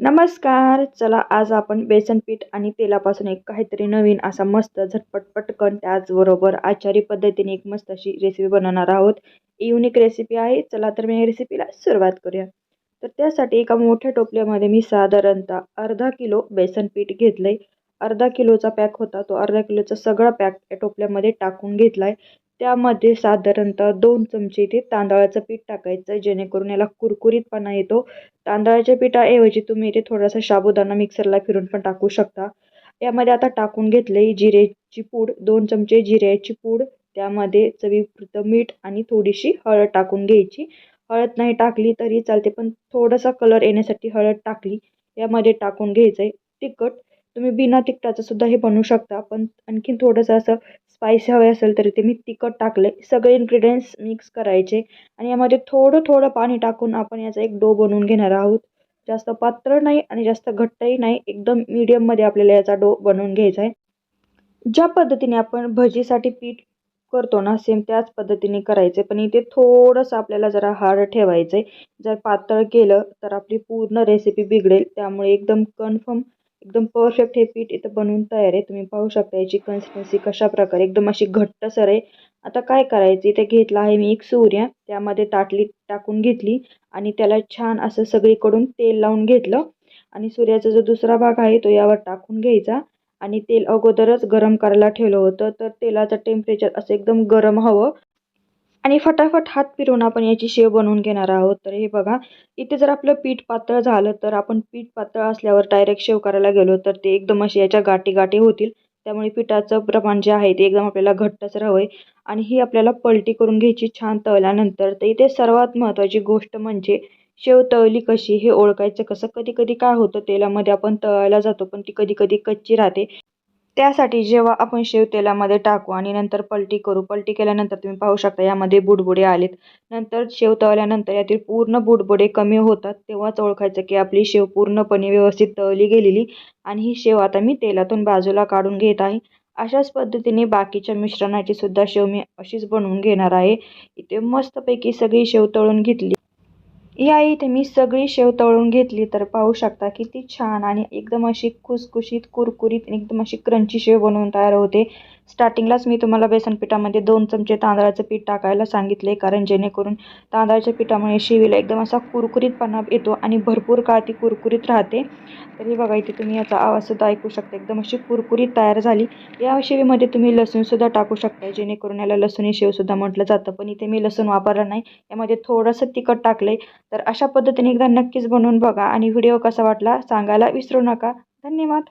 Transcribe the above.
नमस्कार चला आज आपण बेसन पीठ आणि तेलापासून एक काहीतरी नवीन असा मस्त झटपट पटकन त्याचबरोबर आचारी पद्धतीने एक मस्त अशी रेसिपी बनवणार आहोत. युनिक रेसिपी आहे. चला तर मी या रेसिपीला सुरुवात करूया. तर त्यासाठी एका मोठ्या टोपल्यामध्ये मी साधारणतः अर्धा किलो बेसन पीठ घेतलं आहे अर्धा किलोचा पॅक होता. तो अर्धा किलोचा सगळा पॅक या टोपल्यामध्ये टाकून घेतला आहे त्यामध्ये साधारणतः दोन चमचे इथे तांदळाचं पीठ टाकायचं आहे जेणेकरून याला कुरकुरीतपणा येतो. तांदळाच्या पिठाऐवजी तुम्ही इथे थोडासा साबुदाणा मिक्सरला फिरून पण टाकू शकता. यामध्ये आता टाकून घेतले जिरेची पूड दोन चमचे जिऱ्याची पूड त्यामध्ये चवीपुरतं मीठ आणि थोडीशी हळद टाकून घ्यायची. हळद नाही टाकली तरी चालते पण थोडासा कलर येण्यासाठी हळद टाकली. यामध्ये टाकून घ्यायचं आहे तिखट. तुम्ही बिना तिखटाचं सुद्धा हे बनवू शकता. पण आणखीन थोडंसं असं स्पायसी हवे असेल तरी ते मी तिखट टाकले सगळे इन्ग्रेडियंट्स मिक्स करायचे. आणि यामध्ये थोडं थोडं पाणी टाकून आपण याचा एक डो बनवून घेणार आहोत. जास्त पातळ नाही आणि जास्त घट्टही नाही. एकदम मीडियममध्ये आपल्याला याचा डो बनवून घ्यायचा आहे. ज्या पद्धतीने आपण भजीसाठी पीठ करतो ना सेम त्याच पद्धतीने करायचे. पण इथे थोडंसं आपल्याला जरा हार्ड ठेवायचं आहे जर पातळ केलं तर आपली पूर्ण रेसिपी बिघडेल. त्यामुळे एकदम कन्फर्म एकदम परफेक्ट हे पीठ इथं बनवून तयार आहे. तुम्ही पाहू शकता याची कन्सिस्टन्सी कशा प्रकारे एकदम अशी घट्टसर आहे. आता काय करायचं? इथे घेतला आहे मी एक सूर्य. त्यामध्ये ताटली टाकून घेतली आणि त्याला छान असं सगळीकडून तेल लावून घेतलं. आणि सूर्याचा जो दुसरा भाग आहे तो यावर टाकून घ्यायचा. आणि तेल अगोदरच गरम करायला ठेवलं होतं. तर तेलाचं टेम्परेचर असं एकदम गरम हवं. आणि फटाफट हात फिरवून आपण याची शेव बनवून घेणार आहोत. तर हे बघा इथे जर आपलं पीठ पातळ झालं तर आपण पीठ पातळ असल्यावर डायरेक्ट शेव करायला गेलो तर ते एकदम अशी याच्या गाठी गाठी होतील. त्यामुळे पिठाचं प्रमाण जे आहे ते एकदम आपल्याला घट्टच हवं आहे आणि ही आपल्याला पलटी करून घ्यायची छान तळल्यानंतर तर इथे सर्वात महत्त्वाची गोष्ट म्हणजे शेव तळली कशी हे ओळखायचं कसं? कधी कधी काय होतं तेलामध्ये आपण तळायला जातो पण ती कधी कधी कच्ची राहते. त्यासाठी जेव्हा आपण शेव तेलामध्ये टाकू आणि नंतर पलटी करू पलटी केल्यानंतर तुम्ही पाहू शकता यामध्ये बुडबुडे आलेत. नंतर शेव तळल्यानंतर यातील पूर्ण बुडबुडे कमी होतात तेव्हाच ओळखायचं की आपली शेव पूर्णपणे व्यवस्थित तळली गेलेली आणि ही शेव आता मी तेलातून बाजूला काढून घेत आहे. अशाच पद्धतीने बाकीच्या मिश्रणाची सुद्धा शेव मी अशीच बनवून घेणार आहे. इथे मस्तपैकी सगळी शेव तळून घेतली. या इथे मी सगळी शेव तळून घेतली तर पाहू शकता किती छान आणि एकदम अशी खुसखुशीत कुरकुरीत एकदम अशी क्रंची शेव बनवून तयार होते. स्टार्टिंगलाच मी तुम्हाला बेसन पिठामध्ये दोन चमचे तांदळाचं पीठ टाकायला सांगितले कारण जेणेकरून तांदळाच्या पिठामुळे शिवीला एकदम असा कुरकुरीतपणा येतो आणि भरपूर काळ ती कुरकुरीत राहते. तरी बघा इथे तुम्ही याचा आवाजसुद्धा ऐकू शकता. एकदम अशी कुरकुरीत तयार झाली. या शेवीमध्ये तुम्ही लसूणसुद्धा टाकू शकता जेणेकरून याला लसूणी शेवसुद्धा म्हटलं जातं. पण इथे मी लसूण वापरलं नाही. यामध्ये थोडंसं तिखट टाकलं आहे तर अशा पद्धतीने एकदा नक्कीच बनवून बघा आणि व्हिडिओ कसा वाटला सांगायला विसरू नका. धन्यवाद.